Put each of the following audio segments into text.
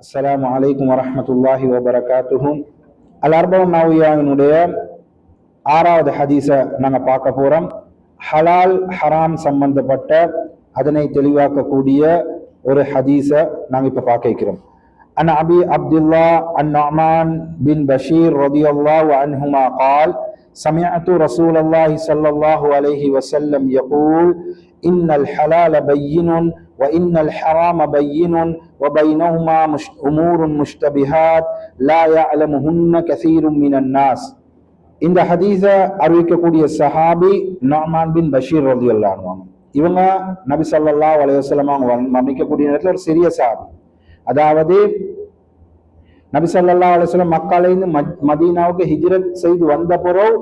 அஸ்லாம் வலைக்கம் வரமத்துல்லாஹி வபரகாத்துஹும் அல் அர்பம் நாவியாவினுடைய ஆறாவது ஹதீஸை நாங்கள் பார்க்க போகிறோம் ஹலால் ஹராம் சம்பந்தப்பட்ட அதனை தெளிவாக்கக்கூடிய ஒரு ஹதீஸை நாங்கள் இப்போ பார்க்க வைக்கிறோம். عن أبي عبد الله النعمان بن بشير رضي الله عنهما قال سمعت رسول الله صلى الله عليه وسلم يقول إن الحلال بين وإن الحرام بين وبينهما مش أمور مشتبهات لا يعلمهن كثير من الناس இந்த ஹதீஸை அறிவிக்கக்கூடிய சஹாபி நாமான் பின் பஷீர் ரதி அல்லானுவாங்க இவங்க நபி சல்லா அலையுஸ்லாம் அவங்க மன்னிக்கக்கூடிய நேரத்தில் ஒரு சிறிய சஹாபி அதாவது நபிசல்லா அலுவலம் மக்காலேருந்து மதீனாவுக்கு ஹிஜ்ரத் செய்து வந்த பிறகு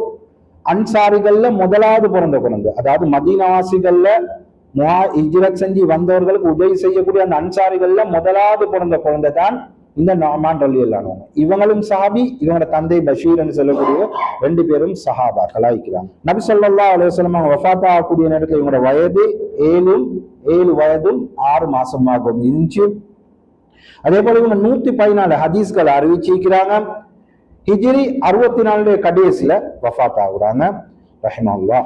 அன்சாரிகள்ல முதலாவது பிறந்த குழந்தை அதாவது மதீனவாசிகள்ல முஹா ஹிஜ்ரத் செஞ்சு வந்தவர்களுக்கு உதவி செய்யக்கூடிய அந்த அன்சாரிகள்ல முதலாவது பிறந்த குழந்தை தான் இந்த நாமான் ரலி அல்லானவங்க இவங்களும் சஹாபி இவங்களோட தந்தை பஷீர் என்று சொல்லக்கூடிய ரெண்டு பேரும் சஹாபா கலாய்க்கிறாங்க நபி சொல்லா அலுவலம் அவங்க வஃபாத்தா ஆகக்கூடிய நேரத்தில் இவங்களோட வயது ஏழும் ஏழு வயதும் ஆறு மாசமாகும் இன்ச்சும் அதே போல இவங்க நூத்தி பதினாலு ஹதீஸ்களை அறிவிச்சிருக்கிறாங்க. ஹிஜிரி அறுபத்தி நாலு கடைசியில வஃபாத் ஆகுறாங்க ரஹிமல்லா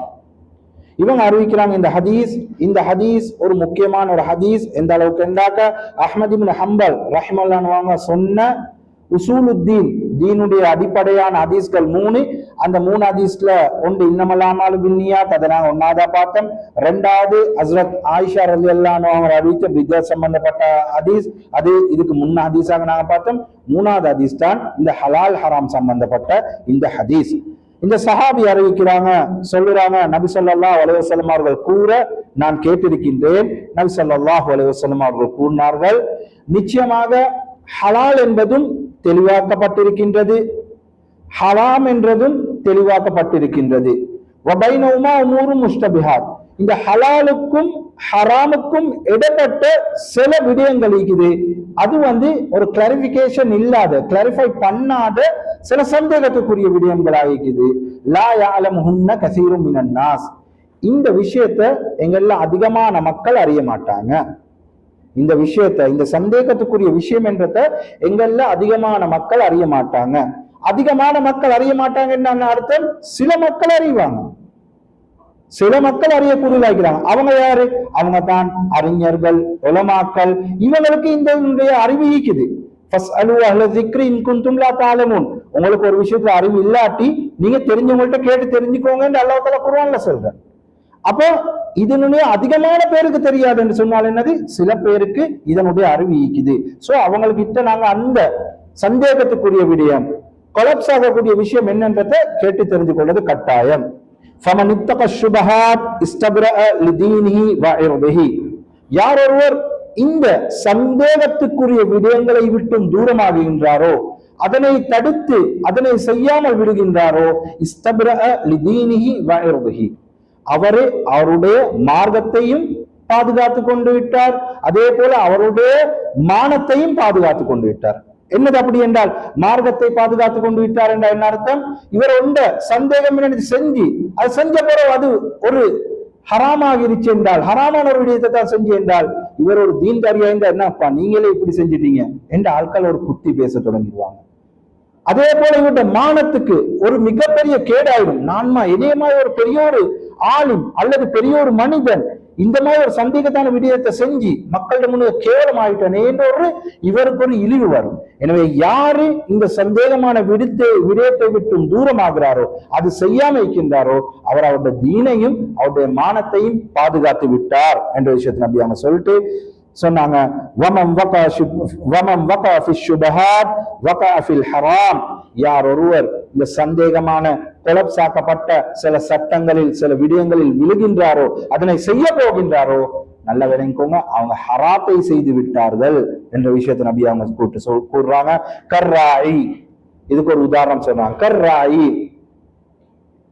இவங்க அறிவிக்கிறாங்க இந்த ஹதீஸ் இந்த ஹதீஸ் ஒரு முக்கியமான ஒரு ஹதீஸ். எந்த அளவுக்கு என்றாக்க அஹமது ஹம்பல் ரஹிமல்லான்னு சொன்ன உசூலுத்தீன் தீனுடைய அடிப்படையான ஹதீஸ்கள் மூணு. அந்த மூணு ஹதீஸ்ல ஒன்று இன்னமல்லாமாலு பின்னியாத் அதை நாங்கள் ஒன்னாவதா பார்த்தோம். ரெண்டாவது ஹஸ்ரத் ஆயிஷா ரலி அல்லானோ அறிவிக்க அறிவித்த பித்த சம்பந்தப்பட்ட ஹதீஸ். அது இதுக்கு முன்ன ஹதீஸாக நாங்கள் பார்த்தோம். மூணாவது ஹதீஸ் தான் இந்த ஹலால் ஹராம் சம்பந்தப்பட்ட இந்த ஹதீஸ். இந்த சஹாபி அறிவிக்கிறாங்க சொல்லுறாங்க நபி சொல்லா அலுவலம் அவர்கள் கூற நான் கேட்டிருக்கின்றேன். நபி சொல்லாஹ் அலுவலம் அவர்கள் கூறினார்கள் நிச்சயமாக ஹலால் என்பதும் தெளிவாக்கப்பட்டிருக்கின்றது. ஹலாம் என்றதும் தெளிவாக்கப்பட்டிருக்கின்றது. வபைனவுமா உமூரும் முஸ்டபிஹாத் இந்த ஹலாலுக்கும் ஹராமுக்கும் இடப்பட்ட சில விடயங்கள் இருக்குது. அது வந்து ஒரு கிளாரிபிகேஷன் இல்லாத கிளாரிஃபை பண்ணாத சில சந்தேகத்துக்குரிய விடயங்களாக இருக்குது. லா யாலம் ஹுன்ன கசீரும் மினன்னாஸ் இந்த விஷயத்த எங்கெல்லாம் அதிகமான மக்கள் அறிய மாட்டாங்க. இந்த விஷயத்த இந்த சந்தேகத்துக்குரிய விஷயம் என்றத எங்கள்ல அதிகமான மக்கள் அறிய மாட்டாங்க. அதிகமான மக்கள் அறிய மாட்டாங்கன்னு அர்த்தம்? சில மக்கள் அறிவாங்க. சில மக்கள் அறியக்கூடியதாகிறாங்க. அவங்க யாரு? அவங்க தான் அறிஞர்கள் உலமாக்கள். இவங்களுக்கு இந்த அறிவு ஈக்குது உங்களுக்கு ஒரு விஷயத்துல அறிவு இல்லாட்டி நீங்க தெரிஞ்சவங்கள்ட்ட கேட்டு தெரிஞ்சுக்கோங்க அல்லாஹால குருவான்ல சொல்றேன் அப்போ இதனுடைய அதிகமான பேருக்கு தெரியாது என்று சொன்னால் என்னது? சில பேருக்கு இதனுடைய அறிவு ஈக்குது. ஸோ அவங்கக்கிட்ட நாங்க அந்த சந்தேகத்துக்குரிய விடயம் கொலப்ஸ் ஆகக்கூடிய விஷயம் என்னன்றத கேட்டு தெரிந்து கொள்வது கட்டாயம் யார் ஒருவர் இந்த சந்தேகத்துக்குரிய விடயங்களை விட்டும் தூரமாகுகின்றாரோ அதனை தடுத்து அதனை செய்யாமல் விடுகின்றாரோ இஸ்தபிரஹி அவரே அவருடைய மார்க்கத்தையும் பாதுகாத்து கொண்டு விட்டார். அதே போல அவருடைய மானத்தையும் பாதுகாத்து கொண்டு விட்டார். என்னது அப்படி என்றால் மார்க்கத்தை பாதுகாத்து கொண்டு விட்டார் என்ற என்ன அர்த்தம்? இவர் உண்ட சந்தேகம் என்ன செஞ்சு. அது செஞ்ச பிறகு அது ஒரு ஹராமாக இருச்சு என்றால் ஹராமான ஒரு விடயத்தை தான் செஞ்சு என்றால் இவர் ஒரு தீன்தாரியா இருந்தா என்னப்பா நீங்களே இப்படி செஞ்சிட்டீங்க. என்ற ஆட்கள் ஒரு குத்தி பேச தொடங்கிடுவாங்க. அதே போல இவருடைய மானத்துக்கு ஒரு மிகப்பெரிய கேடாயிடும். நான்மா இதயமாய் ஒரு பெரிய ஒரு ஆளும் அல்லது பெரிய ஒரு மனிதன் இந்த மாதிரி ஒரு சந்தேகத்தான விடயத்தை செஞ்சு மக்களிடம் முன்னே கேவலமாயிட்டனே என்ற ஒரு இவருக்கு ஒரு இழிவு வரும். எனவே யாரு இந்த சந்தேகமான விடுத்து விடயத்தை விட்டும் தூரமாகிறாரோ அது செய்யாம இருக்கின்றாரோ அவர் அவருடைய தீனையும் அவருடைய மானத்தையும் பாதுகாத்து விட்டார் என்ற விஷயத்தை நம்பி அவங்க சொல்லிட்டு சொன்னாங்க வமம் வகா வமம் வகா ஃபி ஷுபஹாத் வகா ஃபில் ஹராம். யார் ஒருவர் இந்த சந்தேகமான கொலப்சாக்கப்பட்ட சில சட்டங்களில் சில விடயங்களில் விழுகின்றாரோ அதனை செய்ய போகின்றாரோ நல்ல விளங்கிக்கோங்க அவங்க ஹராத்தை செய்து விட்டார்கள் என்ற விஷயத்தை நபி அவங்க கூட்டு சொல் கூறுறாங்க. கர்ராயி இதுக்கு ஒரு உதாரணம் சொல்றாங்க. கர்ராயி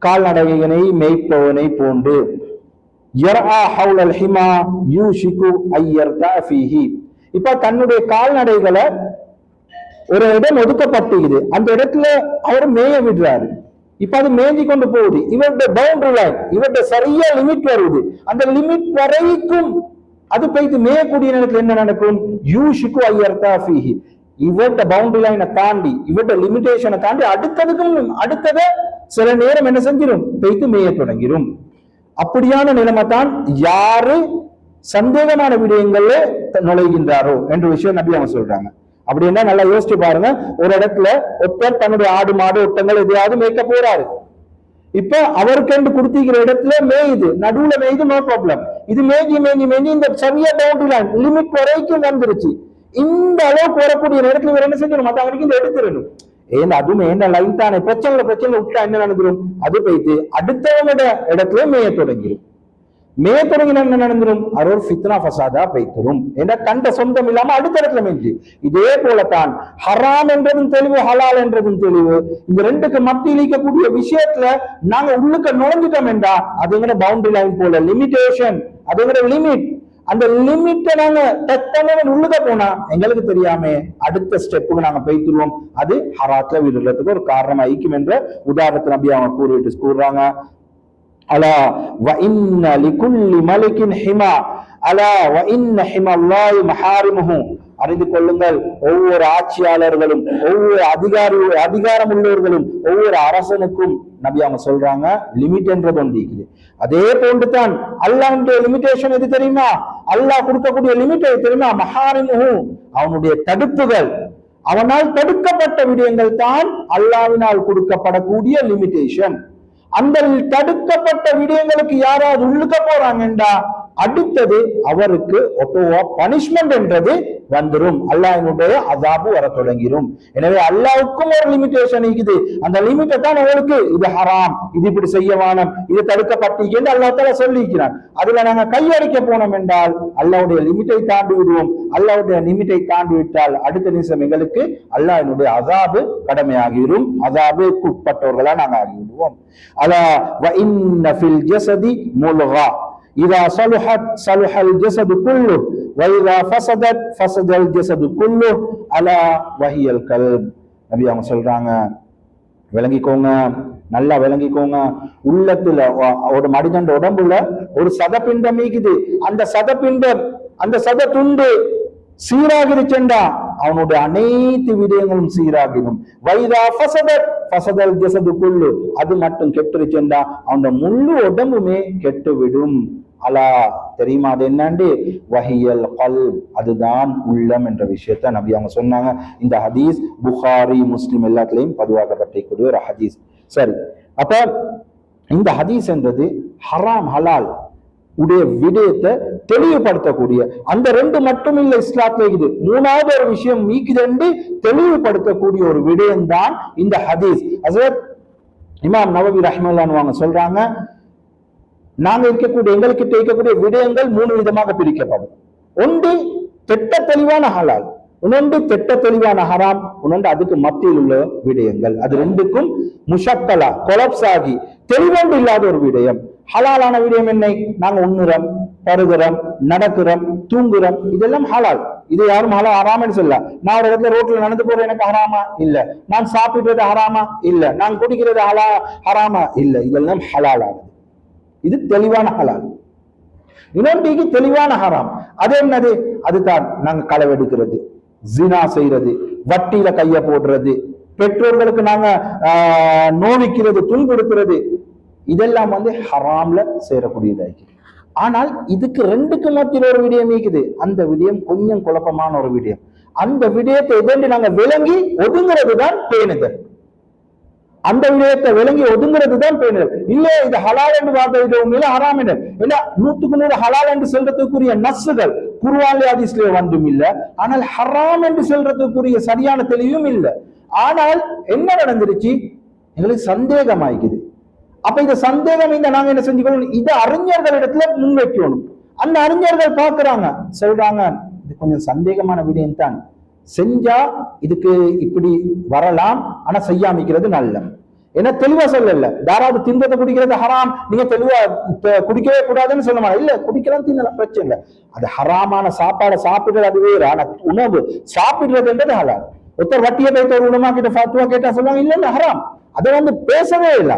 கால்நடையினை மேய்ப்பவனை போன்று இப்ப தன்னுடைய கால்நடைகளை ஒரு இடம் ஒதுக்கப்பட்டுக்குது அந்த இடத்துல அவர் மேய விடுறாரு. இப்ப அது மேஞ்சி கொண்டு போகுது. இவருடைய பவுண்டரி லைன் இவருடைய சரியா லிமிட் வருது. அந்த லிமிட் வரைக்கும் அது போயிட்டு மேயக்கூடிய நேரத்தில் என்ன நடக்கும்? யூஷிக்கு ஐயர்தா ஃபீஹி. இவட்ட பவுண்டரி லைனை தாண்டி இவட்ட லிமிடேஷனை தாண்டி அடுத்ததுக்கும் அடுத்ததை சில நேரம் என்ன செஞ்சிடும் பெய்து மேய தொடங்கிடும் அப்படியான நிலைமை தான் யாரு சந்தேகமான விடயங்கள்ல நுழைகின்றாரோ என்ற விஷயம் நபி அவங்க சொல்றாங்க. அப்படின்னா நல்லா யோசிச்சு பாருங்க. ஒரு இடத்துல ஒருத்தர் தன்னுடைய ஆடு மாடு ஒட்டங்கள் எதையாவது மேய்க்க போறாரு. இப்ப அவருக்கு கொடுத்திருக்கிற இடத்துல மேயுது. நடுவுல மேயுது நோ ப்ராப்ளம் இது மேஞ்சி மேஞ்சி மேஞ்சி இந்த சரியா பவுண்டரி லைன் லிமிட் வரைக்கும் வந்துருச்சு. இந்த அளவுக்கு வரக்கூடிய நேரத்துல இவர் என்ன மத்த வரைக்கும் இந்த எடுத்துடணும். ஏன் அதுவும் என்ன லைன் தானே? பிரச்சனை பிரச்சனை விட்டா என்ன நடந்துரும்? அது போயிட்டு அடுத்தவங்களோட இடத்துல மேய தொடங்கிடும் மேய தொடங்கின என்ன நடந்துரும்? அது ஒரு ஃபித்னா ஃபசாதா பைத்தரும் ஏன்னா கண்ட சொந்தம் இல்லாம அடுத்த இடத்துல மேய்ஞ்சு இதே போலத்தான் ஹராம் என்றதும் தெளிவு ஹலால் என்றதும் தெளிவு. இந்த ரெண்டுக்கு மத்தியில் இருக்கக்கூடிய விஷயத்துல நாங்க உள்ளுக்க நுழைஞ்சிட்டோம் என்றா அதுங்கிற பவுண்டரி லைன் போல லிமிடேஷன் அதுங்கிற லிமிட் அந்த லிமிட்டை நாங்க டச் பண்ணவன் போனா எங்களுக்கு தெரியாம. அடுத்த ஸ்டெப்புக்கு நாங்க போய்த்துருவோம் அது ஹராத்ல விடுறதுக்கு ஒரு காரணம் ஐக்கியம் என்ற உதாரணத்தை நம்பி அவங்க கூறிட்டு கூறுறாங்க. அலா வ இன்ன லிகுல்லி மலிக்கின் ஹிமா. அலா வ இன்ன ஹிமல்லாஹி மஹாரிமுஹு. அறிந்து கொள்ளுங்கள். ஒவ்வொரு ஆட்சியாளர்களும் ஒவ்வொரு அதிகாரி அதிகாரம் உள்ளவர்களும் ஒவ்வொரு அரசனுக்கும் நபி அவங்க சொல்றாங்க லிமிட் என்றது ஒன்று இருக்குது. அதே போன்று தான் அல்லாஹ்வுடைய லிமிடேஷன் எது தெரியுமா? அல்லாஹ் கொடுக்கக்கூடிய லிமிட் எது தெரியுமா? மஹாரிமுஹு அவனுடைய தடுப்புகள். அவனால் தடுக்கப்பட்ட விடயங்கள் தான் அல்லாவினால் கொடுக்கப்படக்கூடிய லிமிடேஷன் அந்த தடுக்கப்பட்ட விடயங்களுக்கு யாராவது உள்ளுக்க போறாங்கண்டா? அடுத்தது அவருக்கு ஒட்டோவா பனிஷ்மெண்ட் என்றது வந்துடும் அல்லாஹினுடைய அதாபு வர தொடங்கிரும். எனவே அல்லாவுக்கும் ஒரு லிமிடேஷன் இருக்குது. அந்த லிமிட்டை தான் உங்களுக்கு. இது ஹராம் இது இப்படி செய்ய வானம் இது தடுக்கப்பட்டீங்க என்று அல்லாஹ் தாலா சொல்லியிருக்கிறான். அதுல நாங்க கையடிக்க போனோம் என்றால் அல்லாவுடைய லிமிட்டை தாண்டி விடுவோம். அல்லாவுடைய லிமிட்டை தாண்டி விட்டால் அடுத்த நிமிஷம் எங்களுக்கு அல்லாஹினுடைய அதாபு கடமையாகிடும் அதாபுக்கு உட்பட்டவர்களா நாங்க ஆகிவிடுவோம். அதா வ இன்ன ஃபில் ஜஸதி முல்கா. இதா சலுஹத் சலுஹல் ஜெசது குல்லு வைதா ஃபசதத் ஃபசதல் ஜசது குல்லு அலா வஹியல் கல் நபி அவங்க சொல்றாங்க. விளங்கிக்கோங்க. நல்லா விளங்கிக்கோங்க. உள்ளத்துல ஒரு மனிதன் உடம்புல ஒரு சதப்பிண்டம் மீக்குது அந்த சதப்பிண்டம் அந்த சத துண்டு சீராகிருச்செண்டா அவனுடைய அனைத்து விடயங்களும் சீராகிடும். வைதா ஃபசதத் ஃபசதல் ஜசது குள்ளு. அது மட்டும் கெட்டுருச்செண்டா அவனோட முழு உடம்புமே கெட்டுவிடும். அலா. தெரியுமா அது என்னண்டு? வஹியல் கல் அதுதான் உள்ளம் என்ற விஷயத்த நபி அவங்க சொன்னாங்க. இந்த ஹதீஸ் புகாரி முஸ்லிம் எல்லாத்துலயும் பதிவாக்கப்பட்டிருக்கூடிய ஒரு ஹதீஸ். சரி. அப்ப இந்த ஹதீஸ் என்றது ஹராம் ஹலால் உடைய விடயத்தை தெளிவுபடுத்தக்கூடிய அந்த ரெண்டு மட்டும் இல்ல இஸ்லாத்துல இருக்குது. மூணாவது ஒரு விஷயம் மீக்குதண்டு தெளிவுபடுத்தக்கூடிய ஒரு விடயம் தான் இந்த ஹதீஸ். ஹசரத் இமாம் நவபி ரஹ்மல்லான்னு வாங்க சொல்றாங்க நாங்க இருக்கக்கூடிய எங்களுக்கு இருக்கக்கூடிய விடயங்கள் மூணு விதமாக பிரிக்கப்படும். ஒன்று திட்ட தெளிவான ஹலால். இன்னொன்று திட்ட தெளிவான ஹராம். இன்னொன்று அதுக்கு மத்தியில் உள்ள விடயங்கள். அது ரெண்டுக்கும் முஷக்கலா கொலப்ஸ் ஆகி தெளிவொன்று இல்லாத ஒரு விடயம். ஹலாலான விடயம் என்னை? நாங்க உண்ணுறோம் பருகிறோம் நடக்கிறோம் தூங்குறோம். இதெல்லாம் ஹலால். இது யாரும் ஹலா ஹராமன்னு சொல்ல நான் ஒரு இடத்துல ரோட்ல நடந்து போறேன் எனக்கு ஹராமா? இல்ல. நான் சாப்பிடுறது ஹராமா? இல்ல. நான் குடிக்கிறது ஹலா ஹராமா? இல்ல. இதெல்லாம் ஹலாலானது. இது தெளிவான ஹலால். இன்னொன்றைக்கு தெளிவான ஹராம். அது என்னது? அதுதான் நாங்க களவெடுக்கிறது ஜினா செய்யறது வட்டியில கைய போடுறது பெற்றோர்களுக்கு நாங்க ஆஹ், நோவிக்கிறது துன்புறுத்துறது இதெல்லாம் வந்து ஹராம்ல சேரக்கூடியதாகி ஆனால் இதுக்கு ரெண்டுக்கு மத்தியில் ஒரு விடயம் இருக்குது. அந்த விடயம் கொஞ்சம் குழப்பமான ஒரு விடயம். அந்த விடயத்தை எதென்று நாங்க விளங்கி ஒதுங்கிறது தான் பேணுதல். அந்த விடயத்தை விளங்கி ஒதுங்கிறது தான் பேணுதல். இல்ல இது ஹலால் என்று பார்த்த இது இல்ல ஹராம் என்ன ஏன்னா நூற்றுக்கு நூறு ஹலால் என்று சொல்றதுக்குரிய நஸ்ஸுகள் குருவாலி ஆதிஸ்லே வந்தும் இல்ல. ஆனால் ஹராம் என்று சொல்றதுக்குரிய சரியான தெளிவும் இல்ல. ஆனால் என்ன நடந்துருச்சு? எங்களுக்கு சந்தேகம் ஆயிக்குது அப்ப இந்த சந்தேகம் இந்த நாங்க என்ன செஞ்சுக்கணும்? அறிஞர்கள் அறிஞர்களிடத்துல முன்வைக்கணும். அந்த அறிஞர்கள் பார்க்கறாங்க. சொல்றாங்க இது கொஞ்சம் சந்தேகமான விடயம் தான் செஞ்சா இதுக்கு இப்படி வரலாம் ஆனா செய்யாமிக்கிறது நல்ல. ஏன்னா தெளிவா சொல்லல. யாராவது தின்பத்தை குடிக்கிறது ஹராம். நீங்க தெளிவா குடிக்கவே கூடாதுன்னு சொல்ல இல்ல குடிக்கலாம் தின்னலாம் பிரச்சனை இல்லை. அது ஹராமான சாப்பாடை சாப்பிடுறது அதுவே ஆனா உணவு சாப்பிடுறதுன்றது ஹராம் ஒருத்தர் வட்டியை போயிட்டு ஒரு உணமா கிட்ட ஃபாத்துவா கேட்டா சொல்லுவாங்க இல்ல இல்ல ஹராம். அதை வந்து பேசவே இல்லை.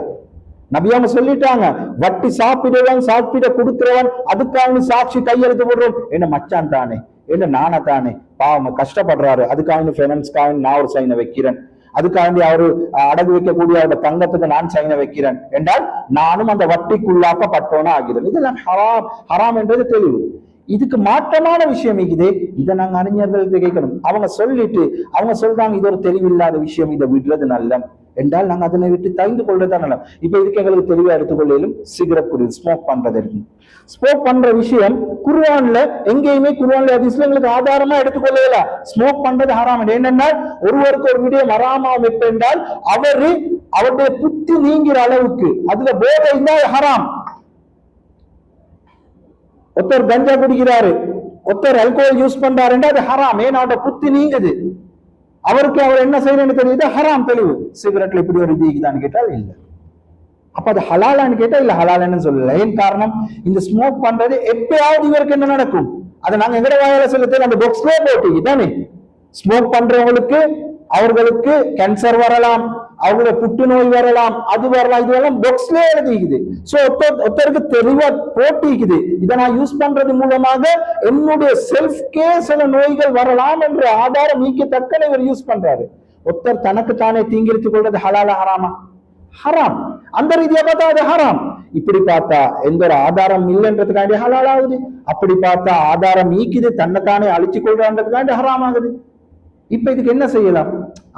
நபியாம சொல்லிட்டாங்க வட்டி சாப்பிடுவன் சாப்பிட கொடுக்கிறவன் அதுக்காக சாட்சி கையெழுத்து போடுறோம். என்ன மச்சான் தானே. என்ன நானா தானே பாவம் கஷ்டப்படுறாரு. அதுக்காக ஃபைனான்ஸ்க்காக நான் ஒரு சைனை வைக்கிறேன். அதுக்காண்டி அவரு அடகு வைக்கக்கூடிய அவரோட தங்கத்துக்கு நான் சைனை வைக்கிறேன். என்றால் நானும் அந்த வட்டிக்குள்ளாக்கப்பட்டோன்னு ஆகிறேன். இதெல்லாம் ஹராம். ஹராம் என்றது தெளிவு. இதுக்கு மாற்றமான விஷயம் இது இதை நாங்க அறிஞர்களுக்கு கேட்கணும். அவங்க சொல்லிட்டு அவங்க சொல்றாங்க இது ஒரு தெளிவில்லாத விஷயம். இதை விடுறது நல்ல என்றால் நாங்க அதனை விட்டு தகுந்து கொள்றதுதான் நல்ல இப்ப இதுக்கு எங்களுக்கு தெளிவா எடுத்துக்கொள்ளையிலும் சிகரெட் குடி ஸ்மோக் பண்றது ஸ்மோக் பண்ற விஷயம் குர்வான்ல எங்கேயுமே குர்ஆன்ல அதிசயம் எங்களுக்கு ஆதாரமா எடுத்துக்கொள்ளல ஸ்மோக் பண்றது ஹராம். என்னன்னா ஒருவருக்கு ஒரு விடயம் ஹராமாம் எப்ப என்றால் அவரு அவருடைய புத்தி நீங்கிற அளவுக்கு அதுல போதை இருந்தால் ஹராம். ஒருத்தர் கஞ்சா குடிக்கிறாரு ஒருத்தர் அல்கோஹால் யூஸ் பண்றாருன்னா அது ஹராம். ஏன்னா அவரோட புத்தி நீங்குது? அவருக்கு அவர் என்ன செய்யறேன்னு தெரியுது? ஹராம் தெளிவு. சிகரெட்ல இப்படி ஒரு இது கேட்டால் இல்லை. அப்ப அது ஹலாலான்னு கேட்டா இல்ல ஹலாலான்னு சொல்லல. ஏன் காரணம்? இந்த ஸ்மோக் பண்றது எப்பயாவது இவருக்கு என்ன நடக்கும்? அதை நாங்க எங்கட வாயில சொல்ல அந்த பாக்ஸ்லயே போட்டு தானே ஸ்மோக் பண்றவங்களுக்கு அவர்களுக்கு கேன்சர் வரலாம். அவங்களோட புற்றுநோய் வரலாம் அது வரலாம் இது வரலாம் பாக்ஸ்லயே எழுதிக்குது. சோ ஒருத்தருக்கு தெளிவா போட்டிக்குது. இதை நான் யூஸ் பண்றது மூலமாக என்னுடைய செல்ஃப் கே சில நோய்கள் வரலாம் என்ற ஆதாரம் நீக்கத்தக்க இவர் யூஸ் பண்றாரு. ஒருத்தர் தனக்கு தானே தீங்கிரித்துக் கொள்வது ஹலால ஹராமா? ஹராம். அந்த ரீதியா பார்த்தா அது ஹராம். இப்படி பார்த்தா எந்த ஒரு ஆதாரம் இல்லைன்றதுக்காண்டி ஹலால் ஆகுது. அப்படி பார்த்தா ஆதாரம் நீக்குது தன்னைத்தானே அழிச்சு கொள்றான்றதுக்காண்டி ஹராம் ஆகுது. இப்ப இதுக்கு என்ன செய்யலாம்?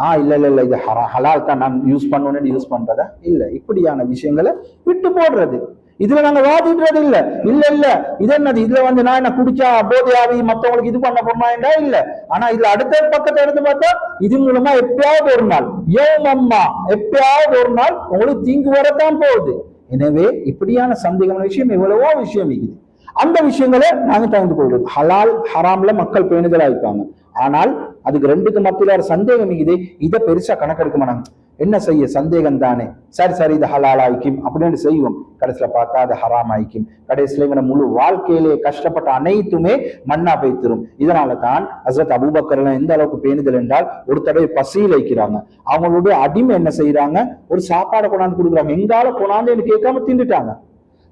ஆ இல்ல இல்ல இல்ல இது ஹரா ஹலால் தான் நான் யூஸ் பண்ணணும்னு யூஸ் பண்ணுறதா இல்ல இப்படியான விஷயங்களை விட்டு போடுறது. இதுல நாங்க வாதிடுறது இல்ல. இல்ல இல்ல இது என்னது? இதுல வந்து நான் என்ன குடிச்சா போதையாவி மத்தவங்களுக்கு இது பண்ண போறேன்னா இல்ல. ஆனா இதுல அடுத்த பக்கத்தை எடுத்து பார்த்தா இது மூலமா எப்பயாவது ஒரு நாள் ஏன் அம்மா எப்பயாவது ஒரு நாள் உங்களுக்கு தீங்கு வரத்தான் போகுது. எனவே இப்படியான சந்தேகமான விஷயம் எவ்வளவோ விஷயம் இருக்குது. அந்த விஷயங்களை நாங்க தகுந்து கொள்றது ஹலால் ஹராம்ல மக்கள் பேணுதலாக இருப்பாங்க. ஆனால் அதுக்கு ரெண்டுக்கு மத்தியில ஒரு சந்தேகம் இருக்குது. இதை பெருசா கணக்கெடுக்க மாட்டாங்க என்ன செய்ய? சந்தேகம் தானே சரி சரி இது ஹலால் ஆயிக்கும். அப்படின்னு செய்வோம். கடைசியில பார்த்தா அது ஹராம் ஆயிக்கும். கடைசியில இவன முழு வாழ்க்கையிலே கஷ்டப்பட்ட அனைத்துமே மண்ணா போய்த்திரும். இதனால தான் ஹசரத் அபூபக்கர் எந்த அளவுக்கு பேணுதல் என்றால் ஒரு தடவை பசியில் வைக்கிறாங்க. அவங்களுடைய அடிமை என்ன செய்யறாங்க ஒரு சாப்பாடை கொண்டாந்து கொடுக்குறாங்க. எங்கால கொண்டாந்து கேட்காம திண்டுட்டாங்க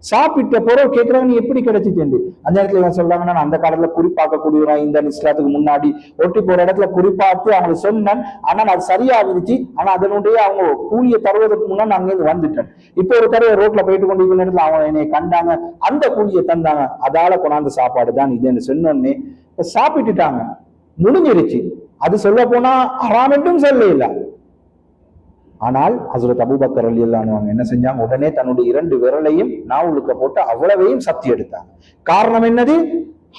சாப்பிட்ட பிறகு கேட்கிறாங்க நீ எப்படி கிடைச்சிட்டு அந்த இடத்துல இவன் சொல்றாங்கன்னா நான் அந்த காலத்துல குறிப்பாக்கக்கூடியவன் இந்த இஸ்லாத்துக்கு முன்னாடி ஒட்டி போற இடத்துல குறிப்பாத்து அவங்களுக்கு சொன்னேன். ஆனா அது சரியா இருந்துச்சு ஆனா அதனுடைய அவங்க கூலிய தருவதற்கு முன்னாடி நான் அங்கேருந்து வந்துட்டேன். இப்போ ஒரு தடவை ரோட்ல போயிட்டு கொண்டு இருக்கிற இடத்துல அவங்க என்னை கண்டாங்க. அந்த கூலியை தந்தாங்க. அதால கொண்டாந்த சாப்பாடு தான் இதுன்னு சொன்னோன்னே சாப்பிட்டுட்டாங்க. முடிஞ்சிருச்சு. அது சொல்ல போனா ஹராம் என்றும் சொல்ல இல்லை. ஆனால் ஹசரத் அபுபக்கர் அலி அவங்க என்ன செஞ்சாங்க? உடனே தன்னுடைய இரண்டு விரலையும் நாவுளுக்க போட்டு அவ்வளவையும் சக்தி எடுத்தாங்க. காரணம் என்னது?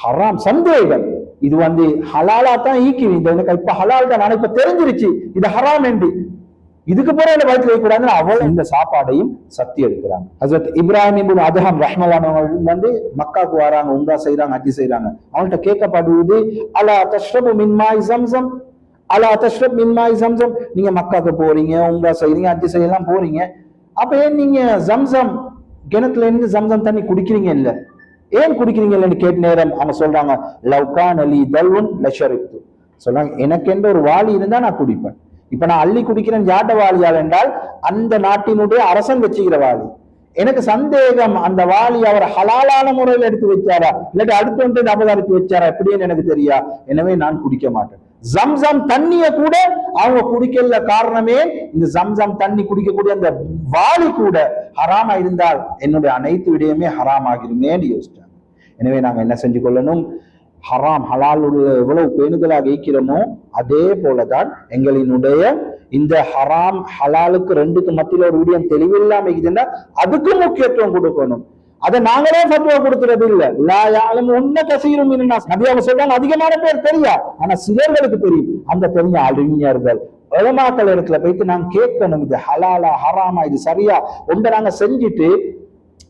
ஹராம் சந்தேகம். இது வந்து ஹலாலா தான் ஈக்கி இந்த எனக்கு இப்ப ஹலால் தான். நான் இப்ப தெரிஞ்சிருச்சு. இது ஹராம் என்று. இதுக்கு பிறகு என்ன வயிற்று வைக்கக்கூடாதுன்னு அவள் இந்த சாப்பாடையும் சக்தி எடுக்கிறாங்க. ஹசரத் இப்ராஹிம் இபுன் அதஹம் ரஹ்மலானவங்க வந்து மக்காக்கு வராங்க உண்டா செய்யறாங்க அஜி செய்யறாங்க அவங்கள்ட்ட கேட்கப்படுவது அலா தஷ்ரபு மின்மாய் சம்சம்? அலா தஷ்ரப் மின்மாய் சம்சம் நீங்க மக்காக்கு போறீங்க உம்ரா செய்றீங்க அஜி செய்யலாம் போறீங்க. அப்ப ஏன் நீங்க ஜம்சம் கிணத்துல இருந்து ஜம்சம் தண்ணி குடிக்கிறீங்க இல்ல ஏன் குடிக்கிறீங்க இல்லைன்னு கேட்ட நேரம் அவங்க சொல்றாங்க லவ்கான் அலி தல்வன் லஷரித்து சொல்றாங்க எனக்கு என்ற ஒரு வாளி இருந்தா நான் குடிப்பேன். இப்ப நான் அள்ளி குடிக்கிறேன் ஜாட்ட வாளியால் என்றால் அந்த நாட்டினுடைய அரசன் வச்சுக்கிற வாளி. எனக்கு சந்தேகம் அந்த வாளி அவர் ஹலாலான முறையில் எடுத்து வச்சாரா இல்லாட்டி அடுத்து வந்து அபகரித்து வச்சாரா? எப்படின்னு எனக்கு தெரியா? எனவே நான் குடிக்க மாட்டேன். ஜம்சம் தண்ணிய கூட அவங்க குடிக்கல காரணமே இந்த ஜம்சம் தண்ணி குடிக்கக்கூடிய அந்த வாளி கூட ஹராமா இருந்தால் என்னுடைய அனைத்து விடயமே ஹராம் ஆகிருமேன்னு யோசிச்சாங்க. எனவே நாங்க என்ன செஞ்சு கொள்ளணும்? ஹராம் ஹலாலுடைய எவ்வளவு பேணுதலாக இருக்கிறோமோ அதே போலதான் எங்களினுடைய இந்த ஹராம் ஹலாலுக்கு ரெண்டுக்கு மத்தியில ஒரு விடியம் தெளிவில்லாம இருக்குதுன்னா அதுக்கு முக்கியத்துவம் கொடுக்கணும். அதை நாங்களே ஃபத்வா கொடுக்கிறது இல்ல. லாயாலும் உன்ன கசீரும் நபி அவங்க சொல்றாங்க அதிகமான பேர் தெரியா? ஆனா சிலர்களுக்கு தெரியும். அந்த தெரிஞ்ச அறிஞர்கள் உலமாக்கள் இடத்துல போயிட்டு நாங்க கேட்கணும் இது ஹலாலா ஹராமா இது சரியா? ஒன்றை நாங்க செஞ்சுட்டு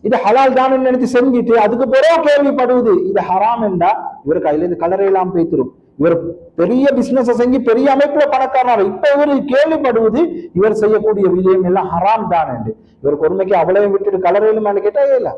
இது ஹலால் தான் நினைத்து செஞ்சுட்டு அதுக்கு பிறகு கேள்விப்படுவது இது ஹராம் என்றா இவர் கையில இருந்து கலரை எல்லாம் பேத்துரும். இவர் பெரிய பிசினஸ் செஞ்சு பெரிய அமைப்புல பணக்காரனார். இப்ப இவர் கேள்விப்படுவது இவர் செய்யக்கூடிய விஜயம் எல்லாம் ஹராம் தான் என்று. இவருக்கு ஒருமைக்கு அவ்வளவு விட்டுட்டு கலரையிலுமான்னு கேட்டா இல்ல.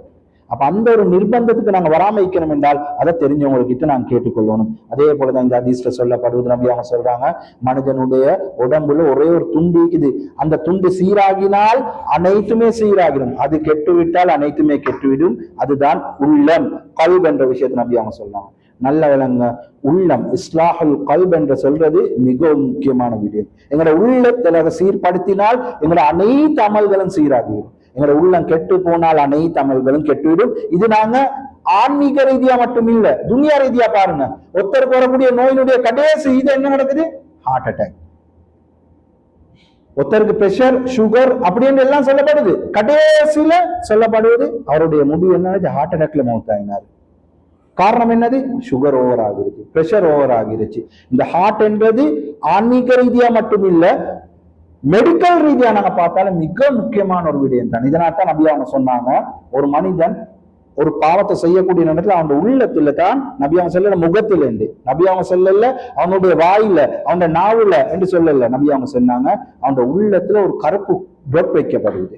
அப்ப அந்த ஒரு நிர்பந்தத்துக்கு நாங்க வராம வைக்கணும் என்றால் அதை தெரிஞ்சவங்ககிட்ட நாங்க கேட்டுக்கொள்ளணும். அதே போலதான் இந்த அதிர்ஷ்ட சொல்லப்படுவது நம்பி அவங்க சொல்றாங்க மனிதனுடைய உடம்புல ஒரே ஒரு துண்டு இருக்குது. அந்த துண்டு சீராகினால் அனைத்துமே சீராகிடும். அது கெட்டுவிட்டால் அனைத்துமே கெட்டுவிடும். அதுதான் உள்ளம் கல்வ் என்ற விஷயத்தை நம்பி அவங்க சொல்றாங்க. நல்ல விளங்க. உள்ளம் இஸ்லாஹுல் கல்ப் என்று சொல்றது மிகவும் முக்கியமான விடயம் எங்களோட உள்ளத்தை அதை சீர்படுத்தினால் எங்களோட அனைத்து அமல்களும் சீராகிவிடும். எங்களோட உள்ளம் கெட்டு போனால் அனைத்து அமல்களும் கெட்டுவிடும். இது நாங்க ஆன்மீக ரீதியா மட்டும் இல்ல துனியா ரீதியா பாருங்க. ஒருத்தருக்கு வரக்கூடிய நோயினுடைய கடைசி இது என்ன நடக்குது? ஹார்ட் அட்டாக் ஒருத்தருக்கு பிரஷர் சுகர் அப்படின்னு எல்லாம் சொல்லப்படுது. கடைசியில சொல்லப்படுவது அவருடைய முடிவு என்ன ஹார்ட் அட்டாக்ல மௌத்தாயினார் காரணம் என்னது? சுகர் ஓவர் ஆகிருச்சு பிரஷர் ஓவர் ஆகிருச்சு. இந்த ஹார்ட் என்பது ஆன்மீக ரீதியா மட்டும் இல்லை மெடிக்கல் ரீதியா நாங்க பார்த்தாலும் மிக முக்கியமான ஒரு விடயம் தான். இதனால தான் நபி அவங்க சொன்னாங்க ஒரு மனிதன் ஒரு பாவத்தை செய்யக்கூடிய நேரத்தில் அவன் உள்ளத்துல தான் நபி அவன் செல்ல முகத்துல இருந்து. நபி அவன் செல்லல அவனுடைய வாயில அவனுடைய நாவுல என்று சொல்லல நபி அவங்க சொன்னாங்க அவனுடைய உள்ளத்துல ஒரு கருப்பு டொட் வைக்கப்படுது.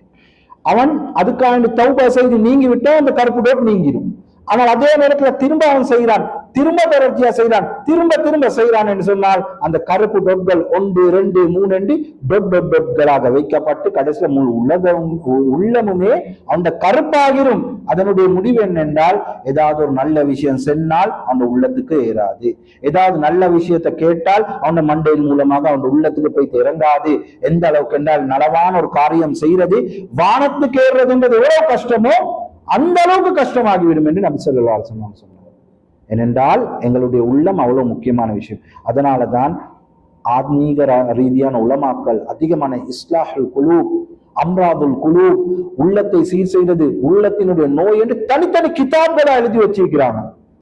அவன் அதுக்காக தௌபா செய்து நீங்கி விட்டா அந்த கருப்பு டொட் நீங்கிடும் ஆனால் அதே நேரத்துல திரும்ப அவன் செய்கிறான் திரும்ப தொடர்ச்சியா செய்கிறான் திரும்ப திரும்ப செய்கிறான் என்று சொன்னால் அந்த கருப்பு டொட்கள் ஒன்று ரெண்டு மூணு என்று டொட் டொட் டொட்களாக வைக்கப்பட்டு கடைசியில் முழு உலகம் உள்ளமுமே அந்த கருப்பாகிரும். அதனுடைய முடிவு என்னென்றால் ஏதாவது ஒரு நல்ல விஷயம் சென்னால் அந்த உள்ளத்துக்கு ஏறாது. ஏதாவது நல்ல விஷயத்தை கேட்டால் அவன் மண்டையின் மூலமாக அவன் உள்ளத்துக்கு போய் இறங்காது. எந்த அளவுக்கு என்றால் நலவான ஒரு காரியம் செய்யறது வானத்துக்கு ஏறுறதுன்றது எவ்வளவு கஷ்டமோ அந்த அளவுக்கு கஷ்டமாகிவிடும் என்று நபி சொல்லா சொன்னாங்க சொன்னாங்க. ஏனென்றால் எங்களுடைய உள்ளம் அவ்வளவு முக்கியமான விஷயம். அதனால தான் ஆத்மீக ரீதியான உலமாக்கள் அதிகமான இஸ்லாஹுல் குழு அம்ராதுல் குழு உள்ளத்தை சீர் செய்தது உள்ளத்தினுடைய நோய் என்று தனித்தனி கிதாப்களை எழுதி வச்சிருக்கிறாங்க.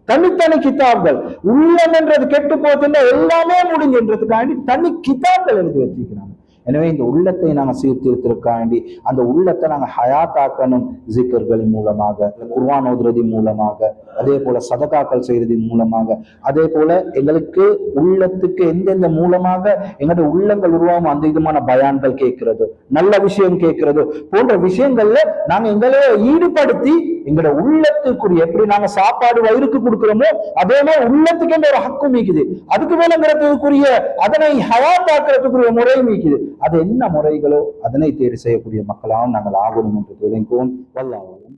தனித்தனி கிதாப்கள். உள்ளம் என்றது கெட்டு போகுதுன்னா எல்லாமே முடிஞ்சுன்றதுக்காண்டி தனி கிதாப்கள் எழுதி வச்சிருக்கிறாங்க. எனவே இந்த உள்ளத்தை நாங்கள் சீர்திருத்திருக்காண்டி அந்த உள்ளத்தை நாங்கள் ஹயாத்தாக்கணும் ஜிக்கர்களின் மூலமாக குர்வான் ஓதுறதின் மூலமாக அதே போல சதகாக்கள் செய்யறதின் மூலமாக அதே போல எங்களுக்கு உள்ளத்துக்கு எந்தெந்த மூலமாக எங்களுடைய உள்ளங்கள் உருவாகும் அந்த விதமான பயான்கள் கேட்கிறது நல்ல விஷயம் கேட்கிறது போன்ற விஷயங்கள்ல நாங்க எங்களை ஈடுபடுத்தி எங்களோட உள்ளத்துக்குரிய எப்படி நாங்க சாப்பாடு வயிறுக்கு கொடுக்கிறோமோ அதே மாதிரி உள்ளத்துக்கு ஒரு ஹக்கு மீக்குது அதுக்கு மேலங்கிறதுக்குரிய அதனை ஹயாத்தாக்குறதுக்குரிய முறை மீக்குது அது என்ன முறைகளோ அதனை தேர்வு செய்யக்கூடிய மக்களாகவும் நாங்கள் ஆகணும் என்று விளங்குவோம் வல்லாவும்